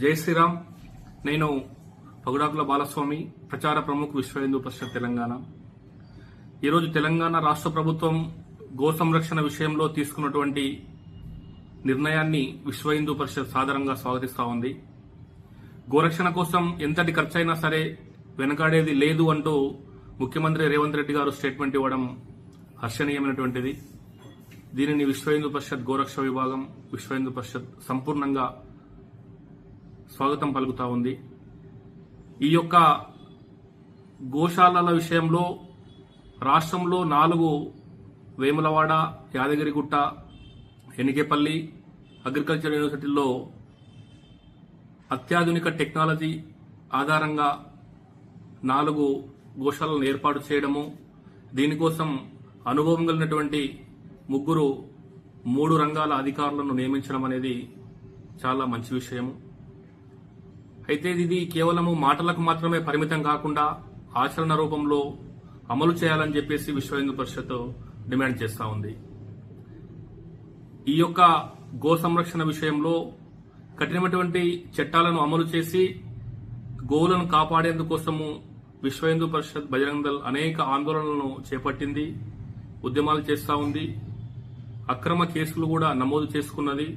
జై శ్రీరామ్. నేను పగుడాకుల బాలస్వామి ప్రచార ప్రముఖ విశ్వ హిందూ పరిషత్ తెలంగాణ. ఈరోజు తెలంగాణ రాష్ట్ర ప్రభుత్వం గో సంరక్షణ విషయంలో తీసుకున్నటువంటి నిర్ణయాన్ని విశ్వ హిందూ పరిషత్ సాధారణంగా స్వాగతిస్తూ ఉంది. గోరక్షణ కోసం ఎంతటి ఖర్చైనా సరే వెనకాడేది లేదు అంటూ ముఖ్యమంత్రి రేవంత్ రెడ్డి గారు స్టేట్మెంట్ ఇవ్వడం హర్షణీయమైనటువంటిది. దీనిని విశ్వ హిందూ పరిషత్ గోరక్ష విభాగం విశ్వ హిందూ పరిషత్ సంపూర్ణంగా స్వాగతం పలుకుతా ఉంది. ఈ యొక్క గోశాలల విషయంలో రాష్ట్రంలో నాలుగు వేములవాడ యాదగిరిగుట్ట ఎనికేపల్లి అగ్రికల్చర్ యూనివర్సిటీల్లో అత్యాధునిక టెక్నాలజీ ఆధారంగా నాలుగు గోశాలను ఏర్పాటు చేయడము దీనికోసం అనుభవం కలిగినటువంటి ముగ్గురు మూడు రంగాల అధికారులను నియమించడం అనేది చాలా మంచి విషయము. అయితే ఇది కేవలము మాటలకు మాత్రమే పరిమితం కాకుండా ఆచరణ రూపంలో అమలు చేయాలని చెప్పేసి విశ్వ హిందూ పరిషత్ డిమాండ్ చేస్తూ ఉంది. ఈ యొక్క గో సంరక్షణ విషయంలో కఠినమైనటువంటి చట్టాలను అమలు చేసి గోవులను కాపాడేందుకోసము విశ్వ హిందూ పరిషత్ బజరంగ దళ్ అనేక ఆందోళనలను చేపట్టింది ఉద్యమాలు చేస్తూ ఉంది. అక్రమ కేసులు కూడా నమోదు చేసుకున్నది.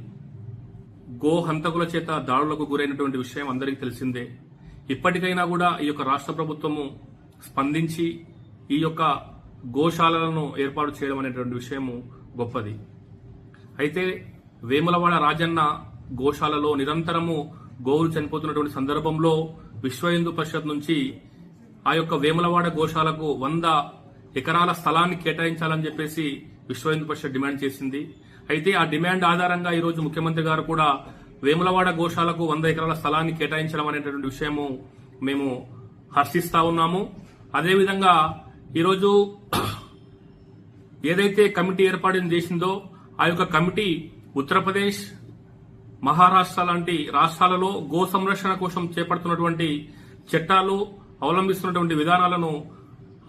గో హంతకుల చేత దాడులకు గురైనటువంటి విషయం అందరికీ తెలిసిందే. ఇప్పటికైనా కూడా ఈ యొక్క రాష్ట్ర ప్రభుత్వము స్పందించి ఈ యొక్క గోశాలలను ఏర్పాటు చేయడం అనేటువంటి విషయము గొప్పది. అయితే వేములవాడ రాజన్న గోశాలలో నిరంతరము గోవులు చనిపోతున్నటువంటి సందర్భంలో విశ్వ హిందూ పరిషత్ నుంచి ఆ యొక్క వేములవాడ గోశాలకు వంద ఎకరాల స్థలాన్ని కేటాయించాలని చెప్పేసి విశ్వ హిందూ పరిషత్ డిమాండ్ చేసింది. అయితే ఆ డిమాండ్ ఆధారంగా ఈరోజు ముఖ్యమంత్రి గారు కూడా వేములవాడ గోశాలకు వంద ఎకరాల స్థలాన్ని కేటాయించడం అనేటటువంటి విషయము మేము హర్షిస్తా ఉన్నాము. అదేవిధంగా ఈరోజు ఏదైతే కమిటీ ఏర్పాటు చేసిందో ఆ యొక్క కమిటీ ఉత్తరప్రదేశ్ మహారాష్ట్ర లాంటి రాష్ట్రాలలో గో సంరక్షణ కోసం చేపడుతున్నటువంటి చట్టాలు అవలంబిస్తున్నటువంటి విధానాలను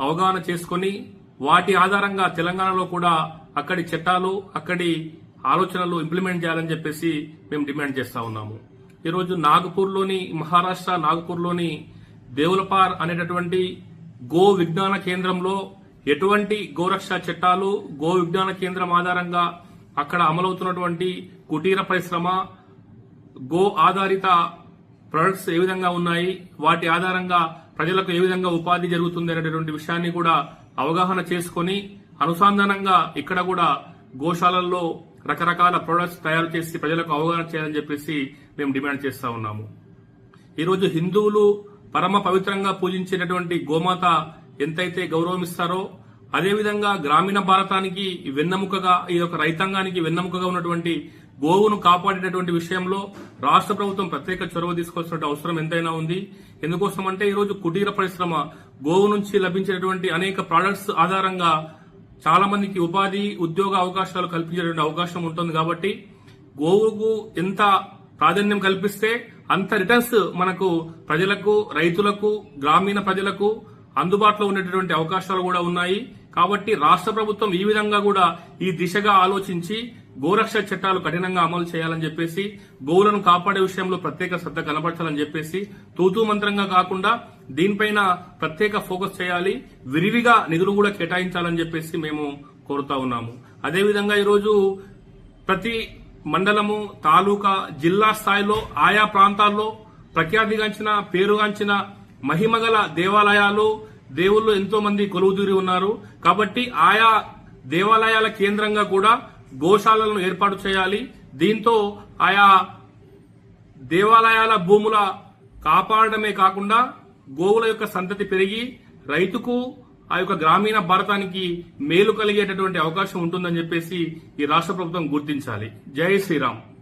అవగాహన చేసుకొని వాటి ఆధారంగా తెలంగాణలో కూడా అక్కడి చట్టాలు అక్కడి ఆలోచనలు ఇంప్లిమెంట్ చేయాలని చెప్పేసి మేము డిమాండ్ చేస్తా ఉన్నాము. ఈరోజు నాగపూర్లోని మహారాష్ట్ర నాగపూర్లోని దేవులపార్ అనేటటువంటి గో విజ్ఞాన కేంద్రంలో ఎటువంటి గోరక్ష చట్టాలు గో విజ్ఞాన కేంద్రం ఆధారంగా అక్కడ అమలవుతున్నటువంటి కుటీర పరిశ్రమ గో ఆధారిత ప్రొడక్ట్స్ ఏ విధంగా ఉన్నాయి వాటి ఆధారంగా ప్రజలకు ఏ విధంగా ఉపాధి జరుగుతుంది అనేటువంటి విషయాన్ని కూడా అవగాహన చేసుకొని అనుసంధానంగా ఇక్కడ కూడా గోశాలల్లో రకరకాల ప్రొడక్ట్స్ తయారు చేసి ప్రజలకు అవగాహన చేయాలని చెప్పేసి మేము డిమాండ్ చేస్తా ఉన్నాము. ఈరోజు హిందువులు పరమ పవిత్రంగా పూజించేటటువంటి గోమాత ఎంతైతే గౌరవమిస్తారో అదేవిధంగా గ్రామీణ భారతానికి వెన్నెముకగా ఈ యొక్క రైతాంగానికి వెన్నెముకగా ఉన్నటువంటి గోవును కాపాడేటటువంటి విషయంలో రాష్ట్ర ప్రభుత్వం ప్రత్యేక చొరవ తీసుకోవాల్సిన అవసరం ఎంతైనా ఉంది. ఎందుకోసం అంటే ఈరోజు కుటీర పరిశ్రమ గోవు నుంచి లభించేటటువంటి అనేక ప్రొడక్ట్స్ ఆధారంగా చాలా మందికి ఉపాధి ఉద్యోగ అవకాశాలు కల్పించేటువంటి అవకాశం ఉంటుంది కాబట్టి గోవుకు ఎంత ప్రాధాన్యం కల్పిస్తే అంత రిటర్న్స్ మనకు ప్రజలకు రైతులకు గ్రామీణ ప్రజలకు అందుబాటులో ఉండేటటువంటి అవకాశాలు కూడా ఉన్నాయి. కాబట్టి రాష్ట్ర ప్రభుత్వం ఈ విధంగా కూడా ఈ దిశగా ఆలోచించి గోరక్ష చట్టాలు కఠినంగా అమలు చేయాలని చెప్పేసి గోవులను కాపాడే విషయంలో ప్రత్యేక శ్రద్ధ కనబరచాలని చెప్పేసి తూతూ మంత్రంగా కాకుండా దీనిపైన ప్రత్యేక ఫోకస్ చేయాలి. విరివిగా నిధులు కూడా కేటాయించాలని చెప్పేసి మేము కోరుతా ఉన్నాము. అదేవిధంగా ఈరోజు ప్రతి మండలము తాలూకా జిల్లా స్థాయిలో ఆయా ప్రాంతాల్లో ప్రఖ్యాతిగాంచిన పేరుగాంచిన మహిమగల దేవాలయాలు దేవుళ్ళు ఎంతో మంది కొలువుదూరి ఉన్నారు. కాబట్టి ఆయా దేవాలయాల కేంద్రంగా కూడా గోశాలను ఏర్పాటు చేయాలి. దీంతో ఆయా దేవాలయాల భూముల కాపాడమే కాకుండా గోవుల యొక్క సంతతి పెరిగి రైతుకు ఆ యొక్క గ్రామీణ భారతానికి మేలు కలిగేటటువంటి అవకాశం ఉంటుందని చెప్పేసి ఈ రాష్ట్ర ప్రభుత్వం గుర్తించాలి. జై శ్రీరామ్.